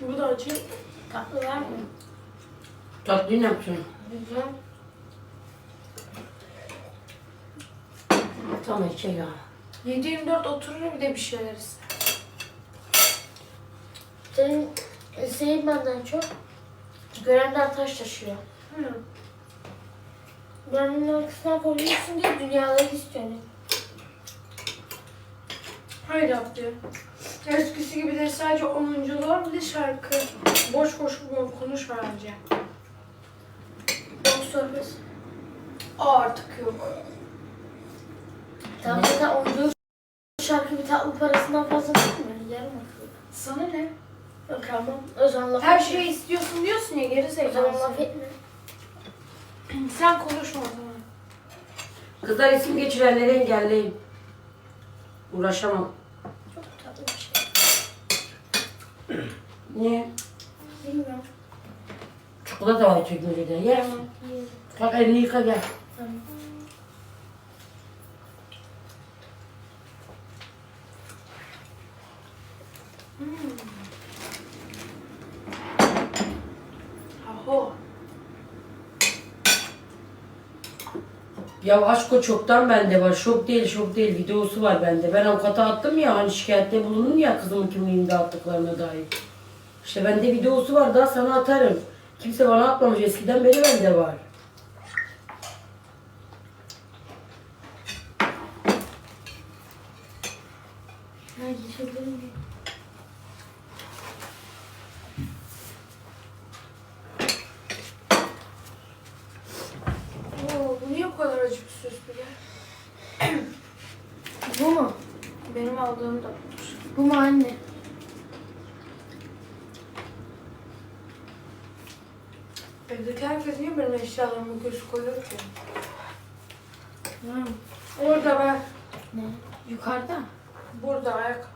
Bu da acı. Tatlı var mı? Tatlıyı ne yapacaksın? Güzel. Tamam içe ya. 7-24 oturur bir de bir şeyler ister. Senin Hüseyin benden çok görevden taş taşıyor. Hı. Görenin arkasına koyuyorsun diye dünyaları istiyorsun. Öyle yapıyor. Eskisi gibi de sadece 10. var bir de şarkı. Boş boş konuş bence. Yok sorbesi. Aa artık yok. Tamam zaten oyuncu şarkı bir tatlı parasından fazla değil mi? Yarım akıllı. Sana ne? Yok tamam. O zaman laf Her etme. şeyi istiyorsun diyorsun ya geri O zaman zekalı. laf etme. Sen konuşma o zaman. Kızlar isim geçirenleri engelleyin. Uğraşamam. Çok tatlı bir şey. Niye? Bilmiyorum. Çikolata var çekmecede. Yer misin? Tamam. yiyelim. Ya aşko çoktan bende var. Şok değil şok değil. Videosu var bende. Ben avukata attım ya hani şikayette bulundum ya kızımın kimliğini dağıttıklarına dair. İşte bende videosu var daha sana atarım. Kimse bana atmamış. Eskiden beri bende var. Hadi geçebilir miyim? Oo, bu niye bu kadar acı bir süs bile? Bu mu? Benim aldığım da budur. Bu mu anne? Evdeki herkes niye benim eşyalarıma göz koyuyor ki? Ha. Orada ben, Ne? Yukarıda. burada ayak.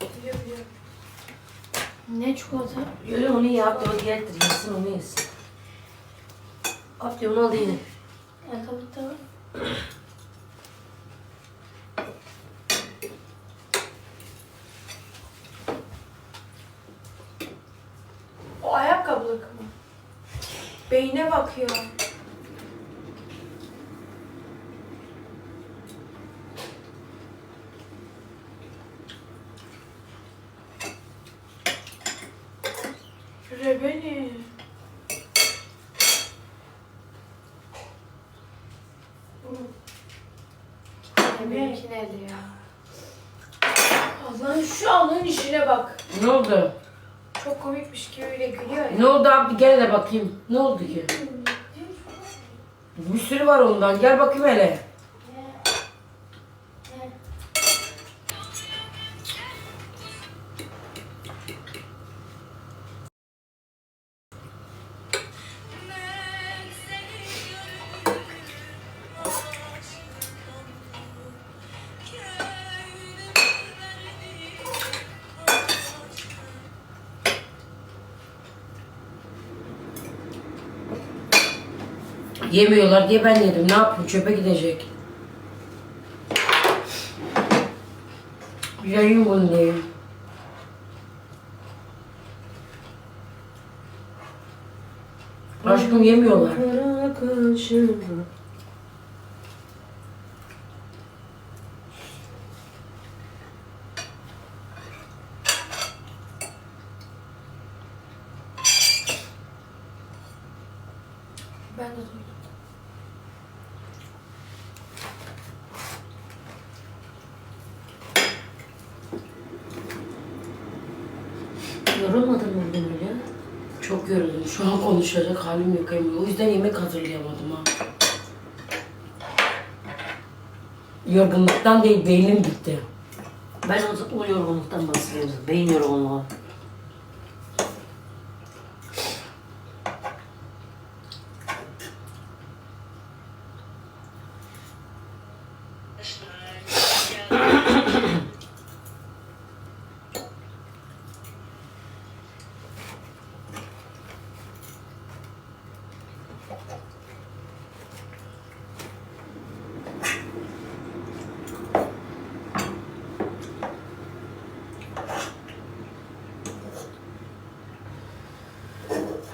Biliyor biliyor. Ne çikolata? Öyle onu iyi Abdi o getir. Yesin onu yesin. Abdi onu al yine. Ayakkabılıkta var. O ayakkabılık mı? Beyne bakıyor. Rebeni. Benimki nerede ya? Allah'ın şu Allah'ın işine bak. Ne oldu? Çok komikmiş gibi öyle gülüyor ya. Ne oldu abi gel de bakayım. Ne oldu ki? Bir sürü var ondan. Gel bakayım hele. Yemiyorlar diye ben yedim. Ne yapayım? Çöpe gidecek. Yayın bunu diyeyim. Aşkım yemiyorlar. Yorulmadın mı bugün öyle? Çok yoruldum. Şu an konuşacak halim yok. O yüzden yemek hazırlayamadım ha. Yorgunluktan değil, beynim gitti. Ben o, o yorgunluktan bahsediyorum. Beyin yorgunluğu.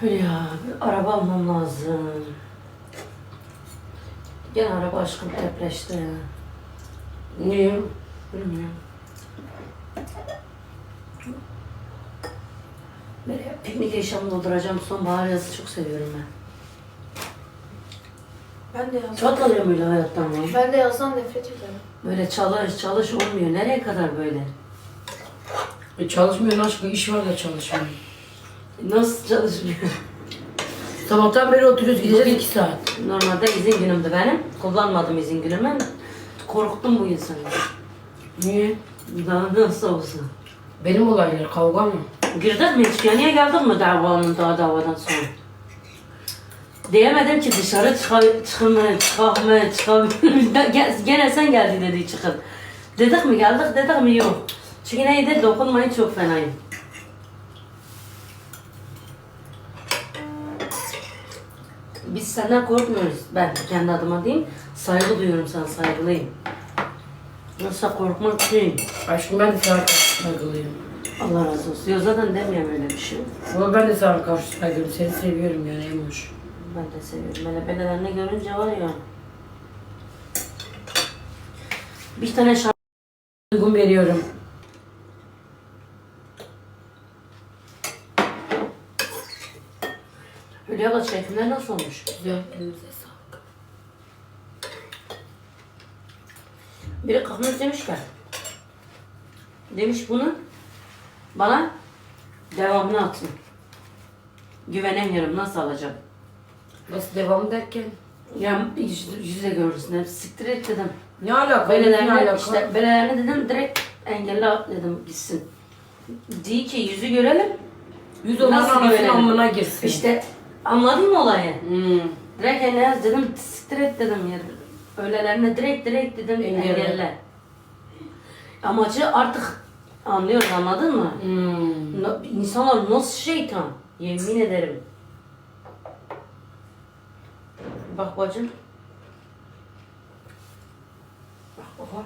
Ya bir araba almam lazım. Gene araba aşkım depreşti. Niye? Bilmiyorum. Böyle piknik yaşamını dolduracağım sonbahar yazı çok seviyorum ben. Ben de yazdan, Çok alıyorum öyle hayattan ya. ben de yazdan nefret ederim. Böyle çalış çalış olmuyor. Nereye kadar böyle? E çalışmıyorsun aşkım. iş var da çalışmıyor. Nasıl çalışmıyor? Sabahtan beri oturuyoruz gideceğiz iki saat. Normalde izin günümdü benim. Kullanmadım izin günümü. Korkuttum bugün seni. Niye? Daha nasıl olsa. Benim olaylar kavga mı? Girdin mi hiç? Niye geldin mi davanın daha davadan sonra? Diyemedim ki dışarı çıka, çıkma, çıkma, çıkma. Gene sen geldin dedi çıkın. Dedik mi geldik dedik mi yok. Çünkü neydi dokunmayın çok fenayım. Biz senden korkmuyoruz. Ben kendi adıma diyeyim. Saygı duyuyorum sana saygılıyım. Yoksa korkmak değil. Aşkım ben de sana karşı saygılıyım. Allah razı olsun. Yok zaten demiyorum öyle bir şey. Ama ben de sana karşı saygılıyım. Seni seviyorum yani Emoş. Ben de seviyorum. Hele belelerini görünce var ya. Bir tane şarkı Uygun veriyorum. Hülya çekimler nasıl olmuş? Güzel. Elinize sağlık. Biri kalkmış demiş ki. Demiş bunu bana devamını atın. Güvenemiyorum nasıl alacağım? Nasıl devam derken? Ya yüz, yüzle görürsün. hep Siktir et dedim. Ne alaka? Ne Belelerini alaka? işte belelerini dedim direkt engelle at dedim gitsin. Değil ki yüzü görelim. Yüz olan anasının amına girsin. İşte anladın mı olayı? Hmm. Direkt engelle dedim siktir et dedim ya. Öylelerine direkt direkt dedim Engelle. engelle. Amacı artık anlıyoruz anladın mı? Hmm. İnsanlar nasıl şeytan? Yemin ederim. Bak bacım. Bak baba.